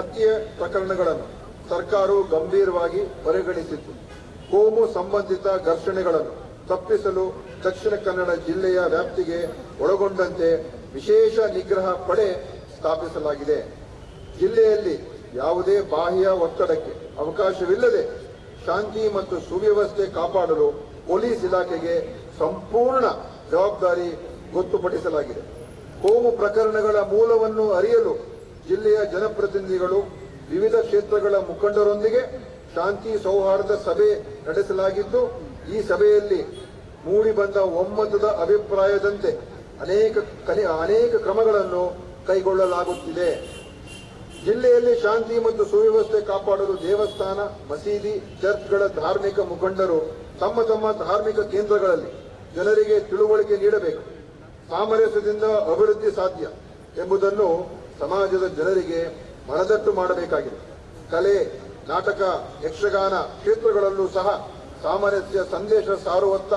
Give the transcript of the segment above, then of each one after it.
ಹತ್ಯೆ ಪ್ರಕರಣಗಳನ್ನು ಸರ್ಕಾರವು ಗಂಭೀರವಾಗಿ ಪರಿಗಣಿಸಿತ್ತು. ಕೋಮು ಸಂಬಂಧಿತ ಘರ್ಷಣೆಗಳನ್ನು ತಪ್ಪಿಸಲು ದಕ್ಷಿಣ ಕನ್ನಡ ಜಿಲ್ಲೆಯ ವ್ಯಾಪ್ತಿಗೆ ಒಳಗೊಂಡಂತೆ ವಿಶೇಷ ನಿಗ್ರಹ ಪಡೆ ಸ್ಥಾಪಿಸಲಾಗಿದೆ. ಜಿಲ್ಲೆಯಲ್ಲಿ ಯಾವುದೇ ಬಾಹ್ಯ ಒತ್ತಡಕ್ಕೆ ಅವಕಾಶವಿಲ್ಲದೆ ಶಾಂತಿ ಮತ್ತು ಸುವ್ಯವಸ್ಥೆ ಕಾಪಾಡಲು ಪೊಲೀಸ್ ಇಲಾಖೆಗೆ ಸಂಪೂರ್ಣ ಜವಾಬ್ದಾರಿ ಗೊತ್ತುಪಡಿಸಲಾಗಿದೆ. ಕೋಮು ಪ್ರಕರಣಗಳ ಮೂಲವನ್ನು ಅರಿಯಲು ಜಿಲ್ಲೆಯ ಜನಪ್ರತಿನಿಧಿಗಳು ವಿವಿಧ ಕ್ಷೇತ್ರಗಳ ಮುಖಂಡರೊಂದಿಗೆ ಶಾಂತಿ ಸೌಹಾರ್ದ ಸಭೆ ನಡೆಸಲಾಗಿದ್ದು, ಈ ಸಭೆಯಲ್ಲಿ ಮೂಡಿಬಂದ ಒಮ್ಮತದ ಅಭಿಪ್ರಾಯದಂತೆ ಅನೇಕ ಅನೇಕ ಕ್ರಮಗಳನ್ನು ಕೈಗೊಳ್ಳಲಾಗುತ್ತಿದೆ. ಜಿಲ್ಲೆಯಲ್ಲಿ ಶಾಂತಿ ಮತ್ತು ಸುವ್ಯವಸ್ಥೆ ಕಾಪಾಡಲು ದೇವಸ್ಥಾನ, ಮಸೀದಿ, ಚರ್ಚ್ಗಳ ಧಾರ್ಮಿಕ ಮುಖಂಡರು ತಮ್ಮ ತಮ್ಮ ಧಾರ್ಮಿಕ ಕೇಂದ್ರಗಳಲ್ಲಿ ಜನರಿಗೆ ತಿಳುವಳಿಕೆ ನೀಡಬೇಕು. ಸಾಮರಸ್ಯದಿಂದ ಅಭಿವೃದ್ಧಿ ಸಾಧ್ಯ. ಎಂಬುದನ್ನು ಸಮಾಜದ ಜನರಿಗೆ ಮನದಟ್ಟು ಮಾಡಬೇಕಾಗಿದೆ. ಕಲೆ, ನಾಟಕ, ಯಕ್ಷಗಾನ ಕ್ಷೇತ್ರಗಳಲ್ಲೂ ಸಹ ಸಾಮರಸ್ಯ ಸಂದೇಶ ಸಾರುವತ್ತ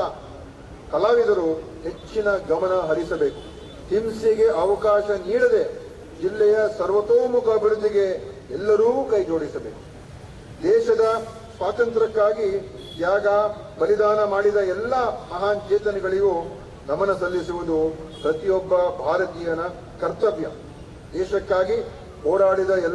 ಕಲಾವಿದರು ಹೆಚ್ಚಿನ ಗಮನ ಹರಿಸಬೇಕು. ಹಿಂಸೆಗೆ ಅವಕಾಶ ನೀಡದೆ ಜಿಲ್ಲೆಯ ಸರ್ವತೋಮುಖ ಅಭಿವೃದ್ಧಿಗೆ ಎಲ್ಲರೂ ಕೈಜೋಡಿಸಬೇಕು. ದೇಶದ ಸ್ವಾತಂತ್ರ್ಯಕ್ಕಾಗಿ ತ್ಯಾಗ, ಬಲಿದಾನ ಮಾಡಿದ ಎಲ್ಲ ಮಹಾನ್ ಚೇತನಗಳಿಗೂ ನಮನ ಸಲ್ಲಿಸುವುದು ಪ್ರತಿಯೊಬ್ಬ ಭಾರತೀಯನ ಕರ್ತವ್ಯ. ದೇಶಕ್ಕಾಗಿ ಹೋರಾಡಿದ ಎಲ್ಲ